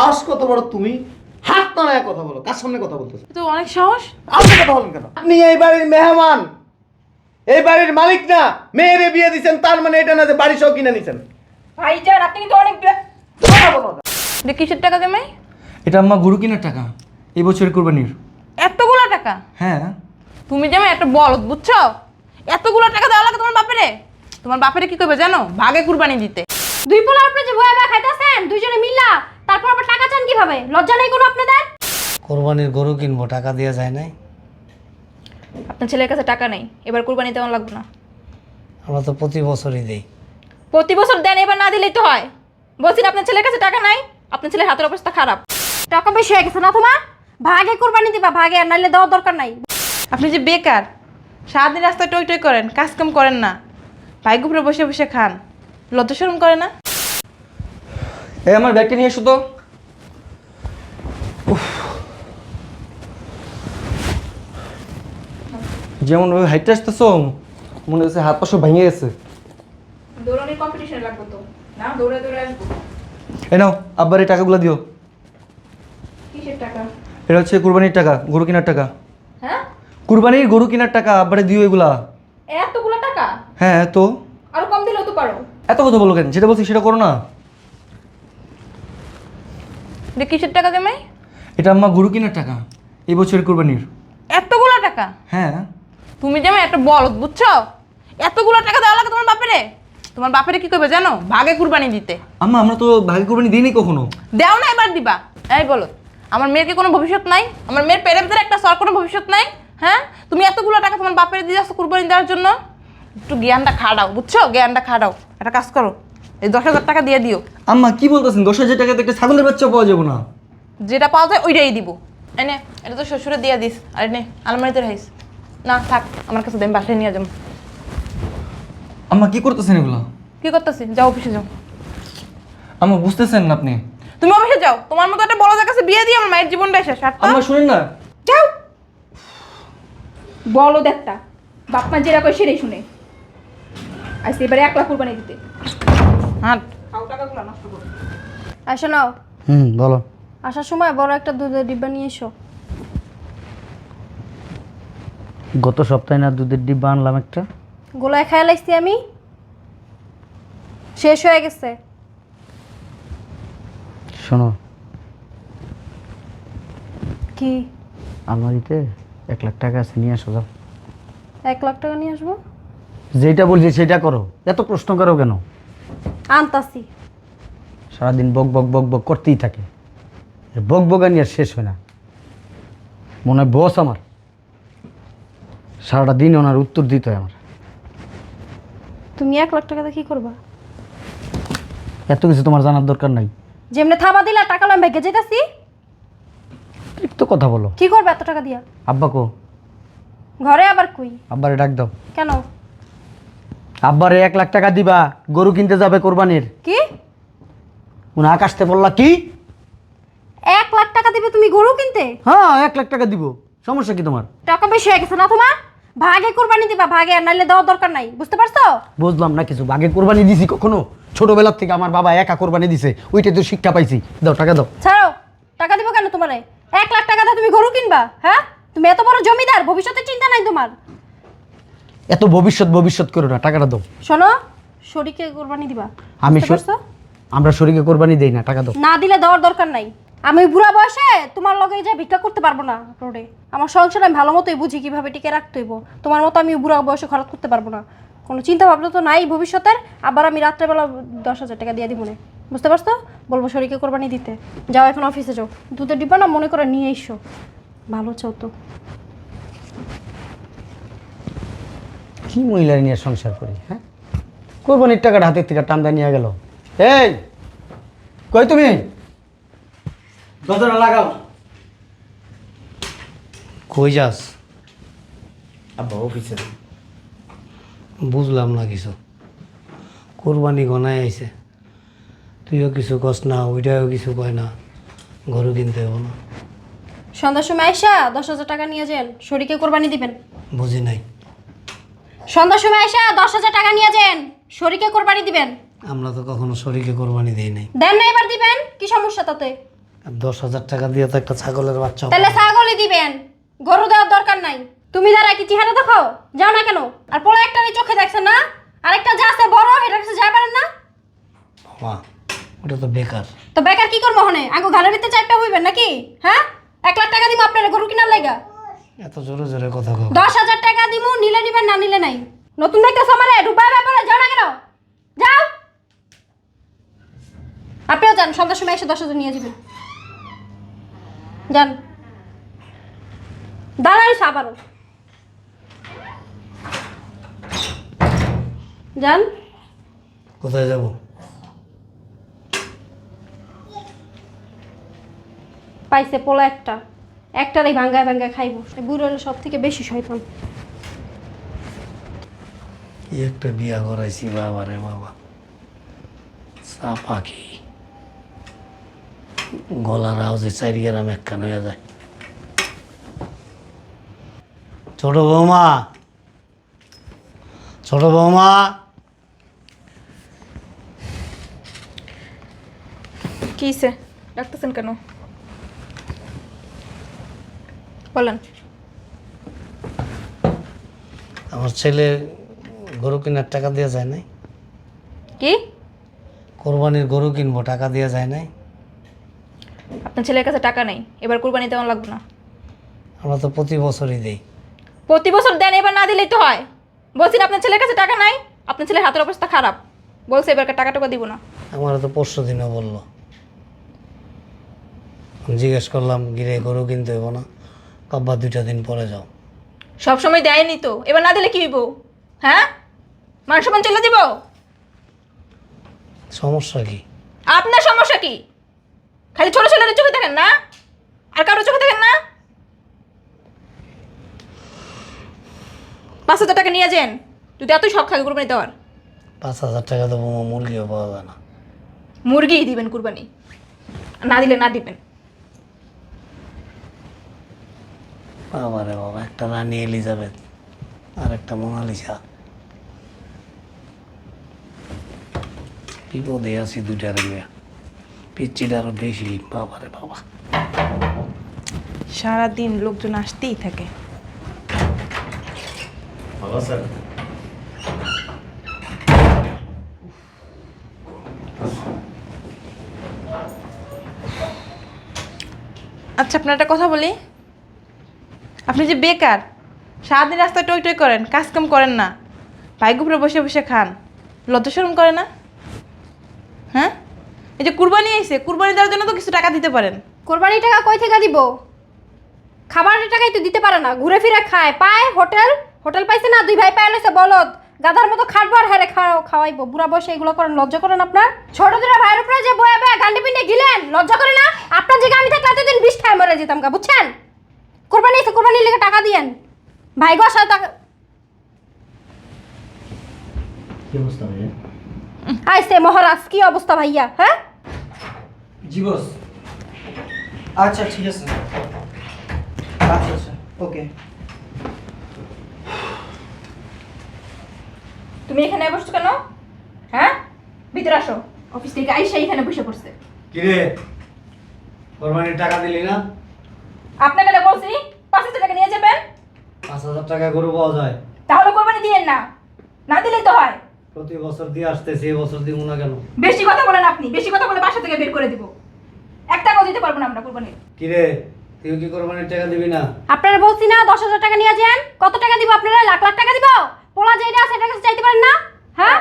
সাহস কত বড় তুমি? হাত নাড়ায় কথা বলো কার সামনে কথা বলতেছো? তো অনেক সাহস। আপনি কথা বলেন কেন? আপনি এই বাড়ির মেহমান। এই বাড়ির মালিক না। মেয়েরে বিয়ে দিছেন তার মানে এটা না যে বাড়ি সব কিনে নিছেন। ভাইজান আপনি কিন্তু অনেক বে- কথা বলো। এটা কিসের টাকা দেমাই এটা আম্মা গরু কেনার টাকা। এই বছরের কোরবানির। এতগুলো টাকা? হ্যাঁ। তুমি যেমন একটা বলদ বুঝছ? এতগুলো টাকা দেওয়া লাগে তোমার বাপেরে। তোমার বাপেরে কি করবে জানো? ভাগে কুরবানি দিতে। দুই পোলার আপনি যে ভয়ে ভয়ে খাইতেছেন দুইজনে মিল্লা তারপর আবার টাকা চান কীভাবে? লজ্জা নেই কোনো আপনাদের? কোরবানির গরু কিনবো টাকা দেওয়া যায় নাই। আপনার ছেলের কাছে টাকা নেই এবার কুরবানি তেমন লাগবে না। আমরা তো প্রতি বছরই দেই। প্রতি বছর দেন এবার না দিলেই তো হয়। বলছি না আপনার ছেলের কাছে টাকা নাই আপনার ছেলের হাতের অবস্থা খারাপ। টাকা বেশি হয়ে গেছে না তোমার? ভাগে কুরবানি দিবা ভাগে আর নাইলে দেওয়ার দরকার নাই। আপনি যে বেকার সারাদিন রাস্তায় টই টই করেন কাজ কাম করেন না। ভাগ্য উপরে বসে বসে খান লজ্জা শরম করে না? এই আমার ব্যাগটা নিয়ে এসো তো। যেমন ওই হাইটটা আসতেছো মনে হচ্ছে হাত পাশে ভেঙে গেছে। দৌড়ানির কম্পিটিশন লাগবে তো। না দৌড়ে দৌড়ে আসব। এই নাও আব্বার এই টাকাগুলো দিও। কিসের টাকা? এটা হচ্ছে কুরবানির টাকা গরু কেনার টাকা। হ্যাঁ? কুরবানির গরু কেনার টাকা আব্বারে দিও এগুলা। এতগুলো টাকা? হ্যাঁ তো আরও কম দিলেও তো পারো। এত কথা বলো কেন? যেটা বলছি সেটা করো না। এটা কিসের টাকা দেমাই এটা আম্মা গরু কেনার টাকা এই বছরের কুরবানির। এতগুলো টাকা? হ্যাঁ। তুমি যেমন একটা বলদ বুঝছ? এতগুলো টাকা দেওয়া লাগে তোমার বাপেরে? তোমার বাপেরে কি করবে জানো? ভাগে কুরবানি দিতে। আম্মা আমরা তো ভাগে কুরবানি দিইনি কখনো। দেও না এবার দিবা। এই বলো আমার মেয়ের কি কোনো ভবিষ্যৎ নাই? আমার মেয়ের পেটের ভিতরে একটা সর কোনো ভবিষ্যৎ নাই? হ্যাঁ? তুমি এতগুলো টাকা তোমার বাপের দিয়ে আসছো কুরবানি দেওয়ার জন্য? একটু জ্ঞানটা খাড়াও বুঝছ? জ্ঞানটা খাড়াও। একটা কাজ করো এই দশ হাজার টাকা দিয়ে দিও। আম্মা কি বলতেছেন? দশ হাজার টাকাতে একটা ছাগলের বাচ্চা পাওয়া যাবে না। যেটা পাওয়া যায় ওইটাই দিব। এনে এটা তো শ্বশুরে দিয়ে দিস। আর নে আলমারিতে রাখিস। না থাক আমার কাছে দেন বাসায় নিয়ে যাব। আম্মা কি করতেছেন এগুলো? কি করতেছি? যাও অফিসে যাও। আম্মা বুঝতেছেন না আপনি? তুমি অফিসে যাও। তোমার মতো একটা বড় কাছে বিয়ে দিয়ে আমার মায়ের জীবনটা শেষ। আর আম্মা শুনেন না। যাও। বলো দেখটা বাপ মা যেটা কয় সেটাই শুনে। আজ এবারে এক লাখ কুরবানি দিতে। হাট। আর শোনো হুম বলো। আসার সময় বড় একটা দুধের ডিব্বা নিয়ে এসো। গত সপ্তাহে না দুধের ডিব্বা আনলাম একটা? গোলায় খেয়াল আসছি আমি। শেষ হয়ে গেছে। শোনো। কি? আলমারিতে এক লাখ টাকা আছে নিয়ে আসো যাও। এক লাখ টাকা নিয়ে আসব? যেটা বলছি সেটা করো। এত প্রশ্ন করো কেন? আনতাছি। সারাদিন বক বক বক বক করতেই থাকে। বক বকানি আর শেষ হয় না। মনে হয় বস আমার। সারাটা দিন ওনার উত্তর দিতে হয় আমার। তুমি এক লাখ টাকাতে কি করবা? এত কিছু তোমার জানার দরকার নাই। যেমনি থাবা দিলা টাকা লম ভেগে যেতেছি একটু কথা বলো। কি করবে এত টাকা দিয়া? আব্বা কো? ঘরে আবার কই? আব্বারে ডাক দাও। কেন? আব্বারে এক লাখ টাকা দিবা গরু কিনতে যাবে কোরবানির। কি? উনি আকাশতে বললা কি? এক লাখ টাকা দিবে তুমি গরু কিনতে? হ্যাঁ এক লাখ টাকা দিব। সমস্যা কি তোমার? টাকা বেশি হয়ে গেছে না তোমার? ভাগে কুরবানি দিবা ভাগে আর নাইলে দেওয়ার দরকার নাই। বুঝতে পারছ? বুঝলাম না কিছু। ভাগে কোরবানি দিছি কখনো? ছোটবেলার থেকে আমার বাবা একা কোরবানি দিছে ওইটা তো শিক্ষা পাইছি। দাও টাকা দাও। ছাড়ো টাকা দিব কেন তোমারে? এক লাখ টাকা দাও তুমি গরু কিনবা হ্যাঁ? তুমি এত বড় জমিদার ভবিষ্যতে চিন্তা নাই তোমার। এত ভবিষ্যৎ ভবিষ্যৎ করো না টাকাটা দাও। শোনো শরীকে কোরবানি দিবা আমি বুঝতে শর- পারছ? আমরা শরীরকে কোরবানি দেই না টাকা দাও। না দিলে দেওয়ার দরকার নাই। আমি বুড়া বয়সে তোমার লগে যে ভিক্ষা করতে পারব না রোডে। আমার সংসার আমি ভালো মতোই বুঝি কীভাবে টিকে রাখতে হইব। তোমার মতো আমি বুড়া বয়সে খরচ করতে পারব না। কোনো চিন্তা ভাবনা তো নাই ভবিষ্যতের। আবার আমি রাত্রেবেলা দশ হাজার টাকা দিয়ে দিব না। বুঝতে পারছ? বলব শরীরকে কোরবানি দিতে। যাও এখন অফিসে যাও। দুধের ডিব্বা না মনে করে নিয়ে এসো। ভালো চাও তো। কি মহিলা নিয়ে সংসার করি হ্যাঁ? কোরবানির টাকাটা হাতের থেকে টান্দা নিয়ে গেল। এই কই তুমি? দরজাটা লাগাও। কই যাস? আব্বা অফিসে বুঝলাম না কিছু। কোরবানি গনায় আইছে। তুইও কিছু কস না ওইটাও কিছু কয় না। গরু কিনতে হব না। সন্ধ্যার সময় আইসা দশ হাজার টাকা নিয়ে যান শরীরকে কোরবানি দিবেন। বুঝি নাই। সন্ধ্যার সময় এসে দশ হাজার টাকা নিয়ে যান। শরীরকে কোরবানি দিবেন। আমরা তো কখনো শরীরকে কোরবানি দেই নাই। দেন না এবার দিবেন? কি সমস্যা তাতে? দশ হাজার টাকা দিয়ে তো একটা ছাগলের বাচ্চা তাহলে ছাগলই দিবেন। গরু দেওয়ার দরকার নাই। তুমি যারা কি চেহারা দেখো যাও না কেন? আর পরে একটা চোখে দেখছেন না আরেকটা যা আছে বড় এটা কাছে যাই পারেন না? মা ওটা তো বেকার। তো বেকার কি করব হনে আগে ঘরের ভিতরে চারটা হইবেন নাকি? হ্যাঁ? এক লাখ টাকা দিব আপনার গরু কিনার লাগা এত জোরে জোরে কথা কও। দশ হাজার টাকা দিব নিলে নিবেন না নিলে নাই। নতুন দেখতেছো আমারে ডুবাই ব্যাপারে যাও না কেন? যাও। আপনিও যান সন্ধ্যার সময় এসে দশ হাজার নিয়ে যাবেন। যান। দাঁড়াই আবারও যান। কোথায় যাব? পাইছে পোলা একটা। একটারই ভাঙ্গায় ভাঙ্গায় খাইব। বুড়োর সব থেকে বেশি শয়তান। কি একটা বিয়া করাইছি বাবা রে বাবা চা পাখি গলার আওয়াজে চারি গ্রাম একখান হয়ে যায়। ছোট বৌমা ছোট বৌমা। কি হইছে? ডাকতেছেন কেন? বলেন। আমার ছেলে গরু কেনার টাকা দেওয়া যায় নাই। কি? কোরবানির গরু কিনবো টাকা দেওয়া যায় নাই। আপনার ছেলের কাছে টাকা নেই এবার কুরবানি তেমন লাগবে না। আমরা তো প্রতি বছরই দিই। প্রতি বছর দেন এবার না দিলেই তো হয়। বলছি না আপনার ছেলের কাছে টাকা নাই আপনার ছেলের হাতের অবস্থা খারাপ। বলছে এবার টাকা টাকা দিব না। আমার তো পরশু দিনও বলল। জিজ্ঞেস করলাম গিরে গরু কিনতে হইব না। কাব্বা দুইটা দিন পরে যাও। সব সময় দেয়নি তো। এবার না দিলে কি হইব? হ্যাঁ? মান সম্মান চলে দিব সমস্যা কি? আপনার সমস্যা কি? খালি ছোট ছেলেদের চোখে দেখেন না? আর কারও চোখে দেখেন না? পাঁচ হাজার টাকা নিয়ে যান। যদি এতই শখ থাকে কুরবানি দেওয়ার। পাঁচ হাজার টাকা তো মুরগিও পাওয়া যায় না। মুরগিই দিবেন কুরবানি। না দিলে না দিবেন। বাবা রে বাবা একটা রানী এলিজাবেথ আর একটা মোনালিসা। বিপদে আছি দুইটার মিয়া পিচ্ছিটা আরও বেশি বাবা রে বাবা। সারাদিন লোকজন আসতেই থাকে। ভালো স্যার আচ্ছা আপনার একটা কথা বলি। আপনি যে বেকার, সারাদিন রাস্তায় টই টই করেন কাজ কাম করেন না। বাইক উপরে বসে বসে খান। লজ্জা শরম করে না? হ্যাঁ? এই যে কুরবানি আইছে, কুরবানি দেওয়ার জন্য তো কিছু টাকা দিতে পারেন। কোরবানির টাকা কই থেকে দিব? খাবারের টাকাই তো দিতে পারে না। ঘুরে ফিরে খায়, পায়, হোটেল হোটেল পাইছে না, দুই ভাই পায় লইছে বলদ। গাধার মতো খাটবো আর হ্যারে খাওয়া খাওয়াইবো। বুড়া বয়সে এগুলো করেন লজ্জা করেন আপনার? ছোট দুটা ভাইয়ের উপরে যে বয়ে বয়ে গান্ডি পিন্ডে গিলেন, লজ্জা করে না? আপনার যে আমি থাকলে এতদিন বিষ খায় মরে যেতাম গা, বুঝছেন? কোরবানি এসে কোরবানির লেগে টাকা দিয়েন। ভাই গো সাথে টাকা কি অবস্থা ভাইয়া? আইসে মহারাজ কি অবস্থা ভাইয়া হ্যাঁ? জি বস। আচ্ছা ঠিক আছে। আচ্ছা আচ্ছা ওকে। তুমি এখানে বসছো কেন? হ্যাঁ? ভিতরে আসো। অফিস থেকে আইসা এখানে বসে পড়ছে। কিরে? কোরবানির টাকা দিলি না? আপনাকে না বলছি পাঁচ হাজার টাকা নিয়ে যাবেন? পাঁচ হাজার টাকা গরু পাওয়া যায়। তাহলে কোরবানি দিয়েন না। না দিলেই তো হয়। প্রতি বছর দিয়ে আসতেছে এই বছর দিব না কেন? বেশি কথা বলেন আপনি বেশি কথা বলে বাসা থেকে বের করে দিব। এক টাকাও দিতে পারব না আমরা কোরবানি কিরে তুই কি কোরবানির টাকা দিবি না? আপনারা বলছি না দশ হাজার টাকা নিয়ে যান। কত টাকা দিব আপনারা? লাখ লাখ টাকা দিব? পোলা যেটা আছে সেটা কাছে চাইতে পারেন না? হ্যাঁ?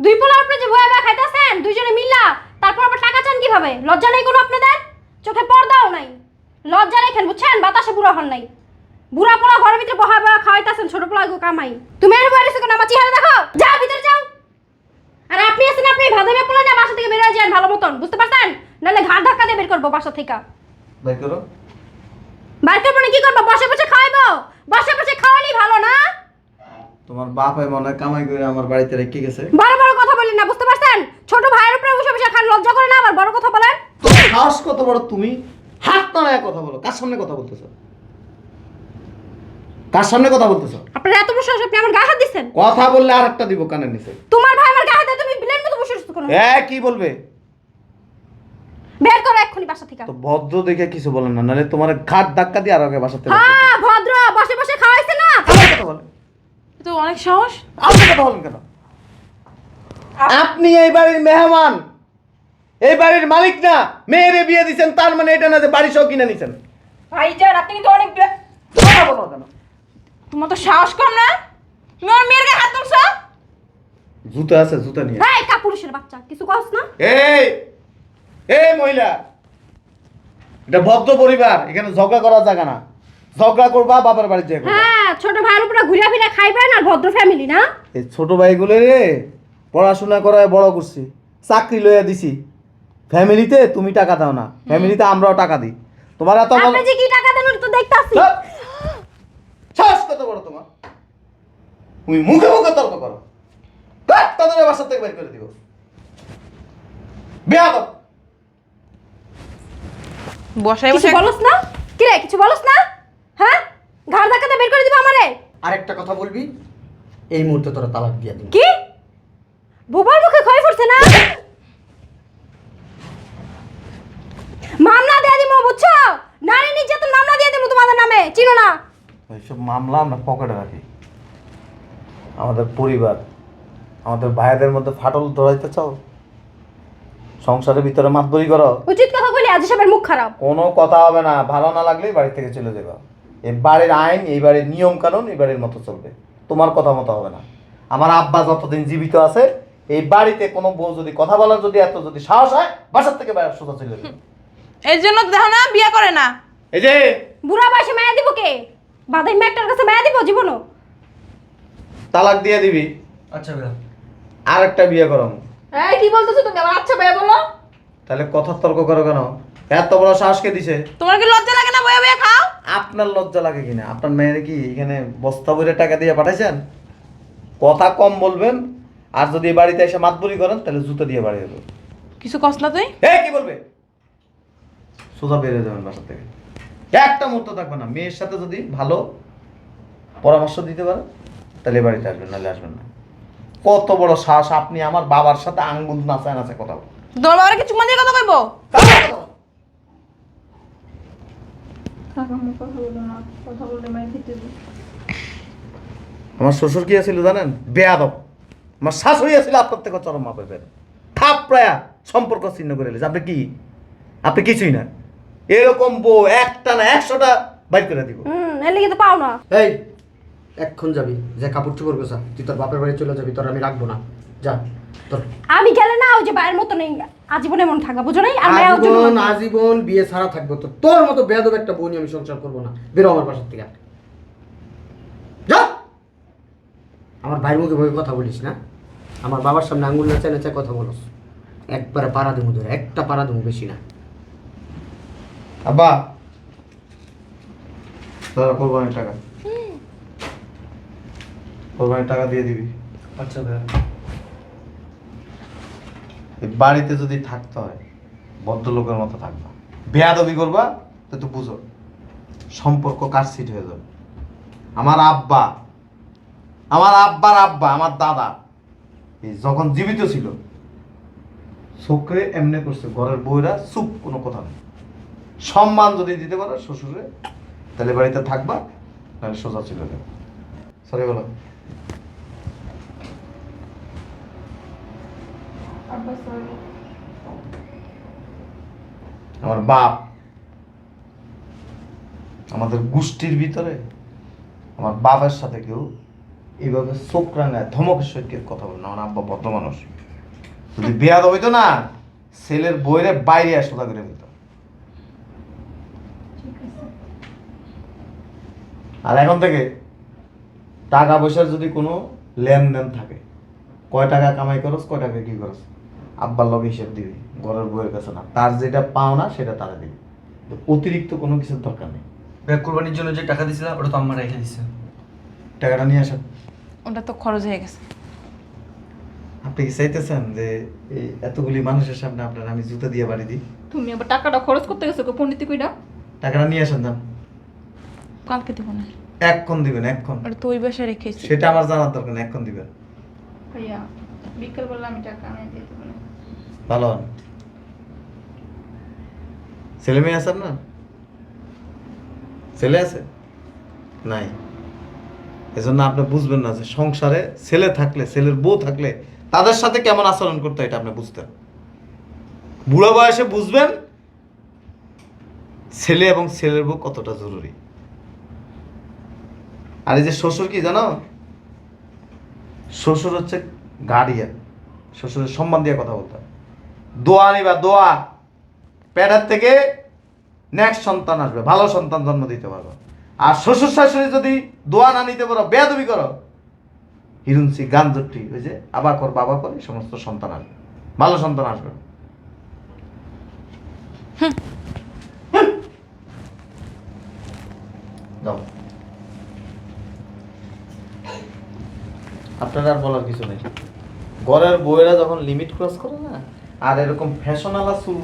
দুই পোলার উপরে যে ভয়ে ভয়ে খাইতেছেন দুইজনে মিল্লা তারপর আবার টাকা চান কীভাবে? লজ্জা নেই কোনো আপনাদের? চোখে পর্দাও নাই। লজ্জা রেখেন বুঝছেন? বাতাসে বুড়া হন নাই। বুড়া পোলা ঘরের ভিতরে বহা বহা খাওয়াইতেছেন ছোট পোলা গো কামাই। তুমি আর বলে কেন? আমার চেহারা দেখো। যাও ভিতরে যাও। আর আপনি আছেন আপনি ভাদমে পোলা না বাসা থেকে বের হয়ে যান ভালো মতন। বুঝতে পারছেন? নাহলে ঘাট ধাক্কা দিয়ে বের করব বাসা থেকে। ভাই করো। বার করব না কি করব? বসে বসে খাওয়াইবো? বসে বসে খাওয়ালেই ভালো না? তোমার বাপে মনে কামাই করে আমার বাড়িতে রেখে গেছে। বড় বড় কথা বলেন না বুঝতে পারছেন? ছোট ভাইয়ের উপরে বসে বসে খান লজ্জা করে না আবার বড় কথা বলেন। তোমার সাহস কত বড় তুমি? হাত নাড়ায় কথা বলো কার সামনে কথা বলতেছো? কার সামনে কথা বলতেছো? আপনার এত বসে আপনি আমার গায়ে হাত দিচ্ছেন কথা বললে আর একটা দিব কানের নিচে। তোমার ভাই আমার গায়ে হাত দিয়ে তুমি বিলেন মতো বসে রয়েছো কোনো? এ কি বলবে? বের করো এক্ষুনি বাসা থেকে। তো ভদ্র দেখে কিছু বলেন না নাহলে তোমার ঘাট ধাক্কা দিয়ে আর আগে বাসাতে হ্যাঁ ভদ্র বসে বসে খাওয়াইছে না। কথা বলেন তো অনেক সাহস? আপনি কথা বলেন কেন? আপনি এই বাড়ির মেহমান। এই বাড়ির মালিক না মেয়েরে বিয়ে দিছেন তার মানে এটা না যে বাড়ি সব কিনে নিছেন। ভাইজান আপনি কিন্তু অনেক বে- কথা বলো কেন? তোমার তো সাহস কম না? তুমি আমার মেয়ের গায়ে হাত তুলছো? জুতা আছে জুতা নিয়ে। হ্যাঁ কাপুরুষের বাচ্চা কিছু কস না? এই এই মহিলা এটা ভদ্র পরিবার এখানে ঝগড়া করার জায়গা না। ঝগড়া করবা বাবার বাড়ি যাই হ্যাঁ ছোট ভাইয়ের উপরে ঘুরে ফিরে খাইবেন আর ভদ্র ফ্যামিলি না? এই ছোট ভাইগুলো রে পড়াশোনা করায় বড় করছি চাকরি লইয়া দিছি। ফ্যামিলিতে তুমি টাকা দাও না। ফ্যামিলিতে আমরাও টাকা দিই। তোমার এত আপনি যে কি টাকা দেন তো দেখতাছি! সাহস কত বড় তোমার? তুমি মুখে মুখে তর্ক করো। ধ্যাৎ, তাদের বাসা থেকে বের করে দিব। বিয়া দাও বসাই কিছু বসে বলস না? কি রে কিছু বলস না? হ্যাঁ? ঘাড় ধাক্কাতে বের করে দিব আমারে? আরেকটা কথা বলবি এই মুহূর্তে তোরা তালাক দিয়ে দিবি। কি বোবার মুখে ক্ষয় পড়ছে না মামলা দিয়ে দিব বুঝছ নারী নির্যাতন মামলা দিয়ে দিব তোমাদের নামে চিনো না এইসব মামলা আমরা পকেটে রাখি। আমাদের পরিবার আমাদের ভাইদের মধ্যে ফাটল ধরাইতে চাও? সংসারের ভিতরে মাতবরি করো। উচিত কথা বলি আজ সাহেবের মুখ খারাপ। কোনো কথা হবে না ভালো না লাগলেই বাড়ি থেকে চলে যাবে। এই বাড়ির আইন এই বাড়ির নিয়ম কানুন এই বাড়ির মতো চলবে। তোমার কথা মতো হবে না। আমার আব্বা যতদিন জীবিত আছে এই বাড়িতে কোনো বউ যদি কথা বলার যদি এত যদি সাহস হয় বাসার থেকে বাইরে সোজা চলে যাবে। এর জন্য দেখো না বিয়ে করে না। এই যে বুড়া বয়সে মায়া দিব কে? বাদাই ম্যাকটার কাছে মায়া দিব জীবনও। তালাক দিয়ে দিবি। আচ্ছা ভাইয়া। আর একটা বিয়ে করো। এই কি বলতেছো তুমি? আমার আচ্ছা ভাই বলো। তাহলে কথা তর্ক করো কেন? এত বড় সাহসকে দিছে? তোমার কি লজ্জা লাগে না বয়ে বয়ে খাও? আপনার লজ্জা লাগে কিনা? আপনার মেয়ের কি এখানে বস্তা বইরে টাকা দিয়ে পাঠাইছেন? কথা কম বলবেন আর যদি এই বাড়িতে এসে মাতবুরি করেন তাহলে জুতো দিয়ে বাড়ি দেবো কিছু কষ্ট না তুই। এই কি বলবে? সোজা বেরিয়ে যাবেন বাসা থেকে। একটা মুহূর্ত থাকবে না। মেয়ের সাথে যদি ভালো পরামর্শ দিতে পারে তাহলে বাড়িতে আসবেন নাহলে আসবেন না। কত বড় শ্বাস আপনি আমার বাবার সাথে আঙ্গুল নাচায় নাচায় কথা বলেন। তোমার বাবার কি চুমা দিয়ে কথা কইবো আমার শ্বশুর কি আছিল জানেন? বেয়াদব। আমার শাশুড়ি আছিল আপনার থেকে চরম মাপে বেদ। থাপ প্রায় সম্পর্ক ছিন্ন করে আপনি কি? আপনি কিছুই না। এরকম বউ একটা না একশোটা বাইর করে দিব। হুম এর লিগে তো পাও না। এই এক্ষণ যাবি যে কাপড় চোপড় গোছা তুই তোর বাপের বাড়ি চলে যাবি তোর আমি রাখব না। যা তোর। আমি গেলে না ওই যে বাইরের মতো নেই। আজীবন এমন থাকা বুঝো নাই? আর মায়া আজীবন আজীবন বিয়ে ছাড়া থাকব। তো তোর মতো বেয়াদব একটা বউ নিয়ে আমি সংসার করব না। বেরো আমার বাসার থেকে। যা! আমার ভাইয়ের মুখে ভয়ে কথা বলিস না? আমার বাবার সামনে আঙুল নাচা নাচা কথা বলস। একবারে পাড়া দেবো ধরে একটা পাড়া দেবো বেশি না। আব্বা। ধরো কোরবানির টাকা। কোরবানির টাকা দিয়ে দিবি। আচ্ছা এই বাড়িতে যদি থাকতে হয় ভদ্রলোকের মতো থাকবা। বেয়াদবি করবা তো তো বুঝো সম্পর্ক কাটছিট হয়ে যাবে। আমার আব্বা আমার আব্বার আব্বা আমার দাদা এই যখন জীবিত ছিল চোখে এমনি করছে ঘরের বইরা চুপ কোনো কথা নেই। সম্মান যদি দিতে পারো শ্বশুরে তাহলে বাড়িতে থাকবা তাহলে সোজা ছিল সরি বলো। আমার বাপ আমাদের গোষ্ঠীর ভিতরে আমার বাবার সাথে কেউ এইভাবে চোখ রাঙায় ধমকের সহিত কথা বলে না। আমার আব্বা ভদ্র মানুষ যদি বেয়াদ হইতো না ছেলের বইরে বাইরে সোজা করে দিত আর এখন থেকে টাকা পয়সার যদি কোনো লেনদেন থাকে কয় টাকা কামাই করস কয় টাকা কি করস আব্বার লগে হিসেব দিবি ঘরের বইয়ের কাছে না তার যেটা পাও না সেটা তারা দিবি। অতিরিক্ত কোনো কিছুর দরকার নেই। ভাইয়া কোরবানির জন্য যে টাকা দিছিলাম ওটা তো আমার রেখে দিচ্ছে টাকাটা নিয়ে আসেন। ওটা তো খরচ হয়ে গেছে। আপনি কি চাইতেছেন যে এই এতগুলি মানুষের সামনে আপনার আমি জুতো দিয়ে বাড়ি দিই? তুমি আবার টাকাটা খরচ করতে গেছো গো পণ্ডিতি কইরা? টাকাটা নিয়ে আসেন যান। কালকে দেবো না। এক্ষণ দিবেন এক্ষণ। ওটা তো ওই বাসায় রেখেছি। সেটা আমার জানার দরকার নেই এক্ষণ দিবেন। ভাইয়া বিকেল বেলা আমি টাকা আনি দিয়ে দেবো না। ভালো হন। ছেলে মেয়ে আছেন না ছেলে আছে? নাই। এজন্য আপনি বুঝবেন না যে সংসারে ছেলে থাকলে ছেলের বউ থাকলে তাদের সাথে কেমন আচরণ করতে হয় এটা আপনি বুঝতেন। বুড়ো বয়সে বুঝবেন ছেলে এবং ছেলের বউ কতটা জরুরি। আর এই যে শ্বশুর কি জানো? শ্বশুর হচ্ছে গার্ডিয়ান শ্বশুরের সম্মান দিয়ে কথা বলতে হয়। দোয়া নিবা দোয়া। প্যাডার থেকে নেক্সট সন্তান আসবে ভালো সন্তান জন্ম দিতে পারবে। আর শ্বশুর শাশুড়ি যদি দোয়া না নিতে পারো বেয়াদবি করো হিরুনসি গান জট্টি ওই যে আবা কর বাবা কর এই সমস্ত সন্তান আসবে। ভালো সন্তান আসবে। যাও। আপনার আর বলার কিছু নেই। ঘরের বউয়েরা যখন লিমিট ক্রস করে না আর এরকম ফ্যাশনালা চুল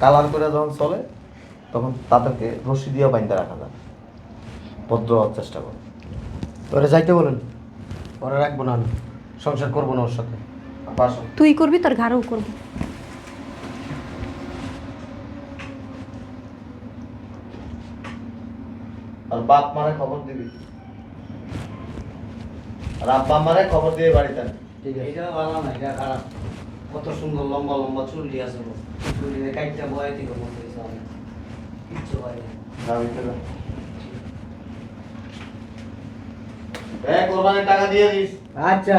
কালার করে যখন চলে তখন তাদেরকে রশি দিয়ে বাইন্দা রাখা যায়। ভদ্র হওয়ার চেষ্টা করে। ওরা যাইতে বলেন। ওরা রাখব না আমি। সংসার করব না ওর সাথে। তুই করবি তোর ঘাড়ও করব। আর বাপ মারে খবর দিবি। আর আব্বা মারে খবর দিয়ে বাড়িতে আন। ঠিক আছে। এটা ভালো না এটা খারাপ। কত সুন্দর লম্বা লম্বা চুল দিয়ে আছে চুল দিয়ে কাইটটা বয়ে থেকে মতো হয়েছে অনেক কিচ্ছু হয় না। কোরবানির টাকা দিয়ে দিস। আচ্ছা।